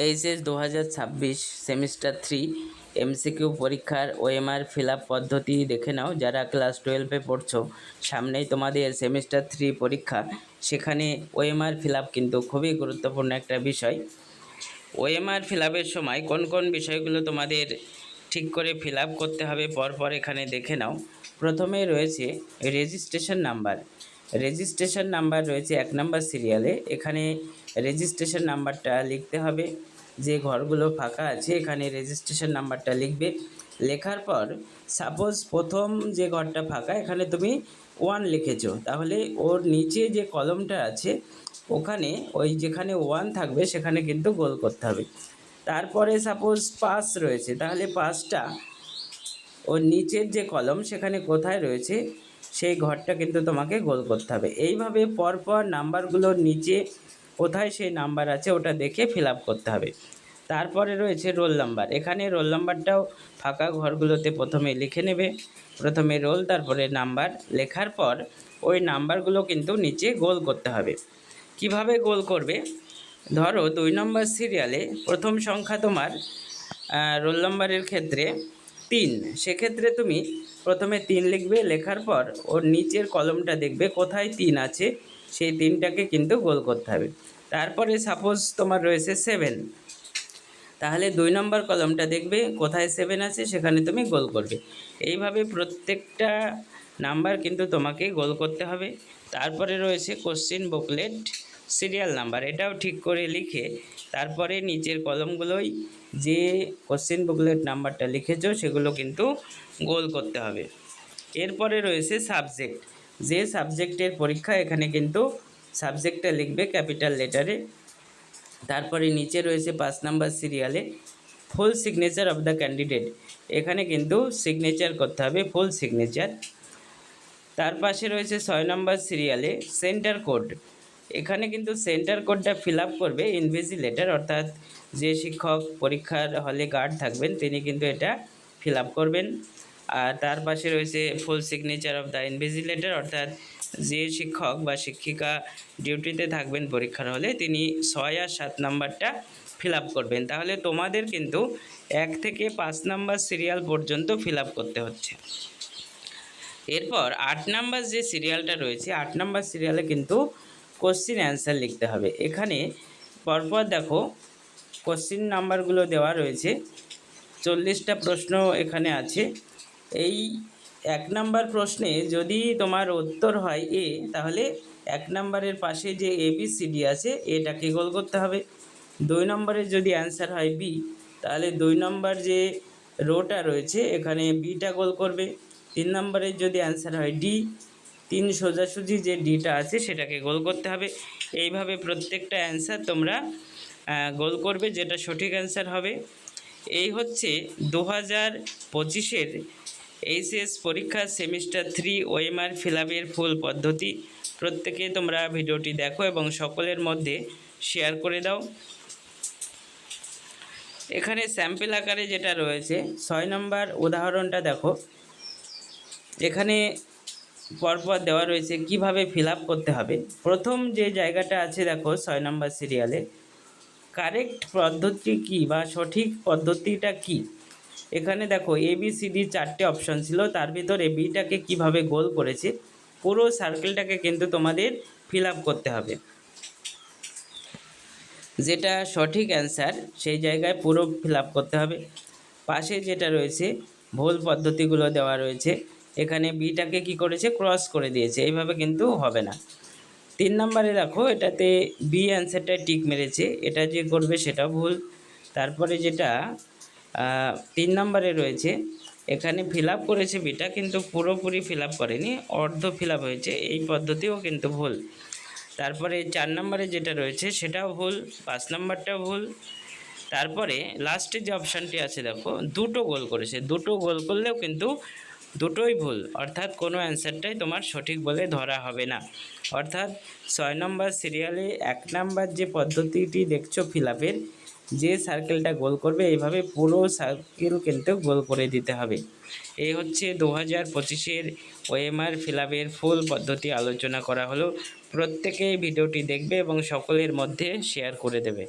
HS দু হাজার ছাব্বিশ সেমিস্টার থ্রি, এমসিকিউ পরীক্ষার ওএমআর ফিল আপ পদ্ধতি দেখে নাও যারা ক্লাস টুয়েলভে পড়ছো। সামনেই তোমাদের সেমিস্টার থ্রি পরীক্ষা। সেখানে ওএমআর ফিল আপ কিন্তু খুবই গুরুত্বপূর্ণ একটা বিষয়। ওএমআর ফিল আপের সময় কোন কোন বিষয়গুলো তোমাদের ঠিক করে ফিল আপ করতে হবে পরপর এখানে দেখে নাও। প্রথমে রয়েছে রেজিস্ট্রেশন নাম্বার। রেজিস্ট্রেশন নাম্বার রয়েছে এক নাম্বার সিরিয়ালে এখানে রেজিস্ট্রেশন নাম্বারটা লিখতে হবে। যে ঘরগুলো ফাঁকা আছে, এখানে রেজিস্ট্রেশন নাম্বারটা লিখবে। লেখার পর সাপোজ প্রথম যে ঘরটা ফাঁকা, এখানে তুমি ওয়ান লিখেছো। তাহলে ওর নিচে যে কলমটা আছে, ওখানে ওই যেখানে ওয়ান থাকবে, সেখানে কিন্তু গোল করতে হবে। তারপরে সাপোজ পাস রয়েছে, তাহলে পাসটা ওর নিচের যে কলম সেখানে কোথায় রয়েছে? সেই ঘরটা কিন্তু তোমাকে গোল করতে হবে। এইভাবে পরপর নাম্বারগুলোর নিচে কোথায় সেই নাম্বার আছে ওটা দেখে ফিল করতে হবে। তারপরে রয়েছে রোল নাম্বার। এখানে রোল নাম্বারটাও ফাঁকা ঘরগুলোতে প্রথমে লিখে নেবে। প্রথমে রোল, তারপরে নাম্বার। লেখার পর ওই নাম্বারগুলো কিন্তু নিচে গোল করতে হবে। কীভাবে গোল করবে? ধরো দুই নম্বর সিরিয়ালে প্রথম সংখ্যা তোমার রোল নাম্বারের ক্ষেত্রে তিন। সেক্ষেত্রে তুমি প্রথমে তিন লিখবে, লেখার পর ওর নিচের কলমটা দেখবে কোথায় তিন আছে, সেই তিনটাকে কিন্তু গোল করতে হবে। তারপরে সাপোজ তোমার রয়েছে সেভেন তাহলে দুই নম্বর কলমটা দেখবে কোথায় সেভেন আছে, সেখানে তুমি গোল করবে। এইভাবে প্রত্যেকটা নাম্বার কিন্তু তোমাকে গোল করতে হবে। তারপরে রয়েছে কোশ্চেন বুকলেট সিরিয়াল নাম্বার এটাও ঠিক করে লিখে তারপরে নিচের কলমগুলোই যে কোশ্চেন বুকলেট নাম্বারটা লিখেছো, সেগুলো কিন্তু গোল করতে হবে। এরপরে রয়েছে সাবজেক্ট যে সাবজেক্টের পরীক্ষা এখানে কিন্তু সাবজেক্টটা লিখবে ক্যাপিটাল লেটারে তারপরে নিচে রয়েছে পাঁচ নাম্বার সিরিয়ালে full signature of the candidate এখানে কিন্তু সিগনেচার করতে হবে ফুল সিগনেচার তার পাশে রয়েছে ছয় নম্বর সিরিয়ালে সেন্টার কোড এখানে কিন্তু সেন্টার কোডটা ফিল করবে ইনভিজিলেটার অর্থাৎ যে শিক্ষক পরীক্ষার হলে গার্ড থাকবেন, তিনি কিন্তু এটা ফিল করবেন। আর তার পাশে রয়েছে full signature of the invigilator অর্থাৎ যে শিক্ষক বা শিক্ষিকা ডিউটিতে থাকবেন পরীক্ষার হলে তিনি ছয় আর সাত নাম্বারটা ফিল করবেন। তাহলে তোমাদের কিন্তু এক থেকে পাঁচ নাম্বার সিরিয়াল পর্যন্ত ফিল করতে হচ্ছে। এরপর আট নাম্বার যে সিরিয়ালটা রয়েছে, আট নাম্বার সিরিয়ালে কিন্তু কোশ্চিন অ্যান্সার লিখতে হবে। এখানে পরপর দেখো কোশ্চিন নাম্বারগুলো দেওয়া রয়েছে। চল্লিশটা প্রশ্ন এখানে আছে। এই এক নাম্বার প্রশ্নে যদি তোমার উত্তর হয় এ তাহলে এক নাম্বারের পাশে যে এ বি সি ডি আছে, এটাকে গোল করতে হবে। দুই নম্বরের যদি অ্যান্সার হয় বি তাহলে দুই নম্বর যে রোটা রয়েছে, এখানে বিটা গোল করবে। তিন নম্বরের যদি অ্যান্সার হয় ডি তিন সোজাসুজি যে ডিটা আছে সেটাকে গোল করতে হবে। এইভাবে প্রত্যেকটা অ্যান্সার তোমরা গোল করবে যেটা সঠিক অ্যান্সার হবে। এই হচ্ছে দু হাজার পঁচিশের এইচএস পরীক্ষার সেমিস্টার থ্রি ওএমআর ফিলাপের ফুল পদ্ধতি। প্রত্যেকে তোমরা ভিডিওটি দেখো এবং সকলের মধ্যে শেয়ার করে দাও। এখানে স্যাম্পেল আকারে যেটা রয়েছে, ছয় নম্বর উদাহরণটা দেখো। এখানে পরপর দেওয়া রয়েছে কীভাবে ফিল করতে হবে। প্রথম যে জায়গাটা আছে দেখো, ছয় নম্বর সিরিয়ালে কারেক্ট পদ্ধতি কি বা সঠিক পদ্ধতিটা কি? এখানে দেখো এ বি সি ডি চারটে অপশন ছিল, তার ভিতরে বিটাকে কীভাবে গোল করেছে, পুরো সার্কেলটাকে কিন্তু তোমাদের ফিল করতে হবে। যেটা সঠিক অ্যান্সার সেই জায়গায় পুরো ফিল করতে হবে। পাশে যেটা রয়েছে, ভুল পদ্ধতিগুলো দেওয়া রয়েছে। এখানে বিটাকে কি করেছে? ক্রস করে দিয়েছে। এইভাবে কিন্তু হবে না। তিন নম্বরে দেখো, এটাতে বি অ্যান্সারটা টিক মেরেছে। এটা যে করবে সেটা ভুল। তারপরে যেটা তিন নম্বরে রয়েছে, এখানে ফিল করেছে বিটা কিন্তু পুরোপুরি ফিল করেনি। অর্ধ ফিল হয়েছে। এই পদ্ধতিও কিন্তু ভুল। তারপরে চার নম্বরে যেটা রয়েছে, সেটাও ভুল। পাঁচ নম্বরটাও ভুল। তারপরে লাস্টে যে অপশানটি আছে, দেখো, দুটো গোল করেছে। দুটো গোল করলেও কিন্তু দুটোই ভুল। অর্থাৎ কোনো অ্যান্সারটাই তোমার সঠিক বলে ধরা হবে না। অর্থাৎ ছয় নম্বর সিরিয়ালে এক নম্বর যে পদ্ধতিটি দেখছ ফিলাপের যে সার্কেলটা গোল করবে, এইভাবে পুরো সার্কেল কিন্তু গোল করে দিতে হবে। এই হচ্ছে দু হাজার পঁচিশের ওএমআর ফিলাপের ফুল পদ্ধতি আলোচনা করা হলো। প্রত্যেকেই ভিডিওটি দেখবে এবং সকলের মধ্যে শেয়ার করে দেবে।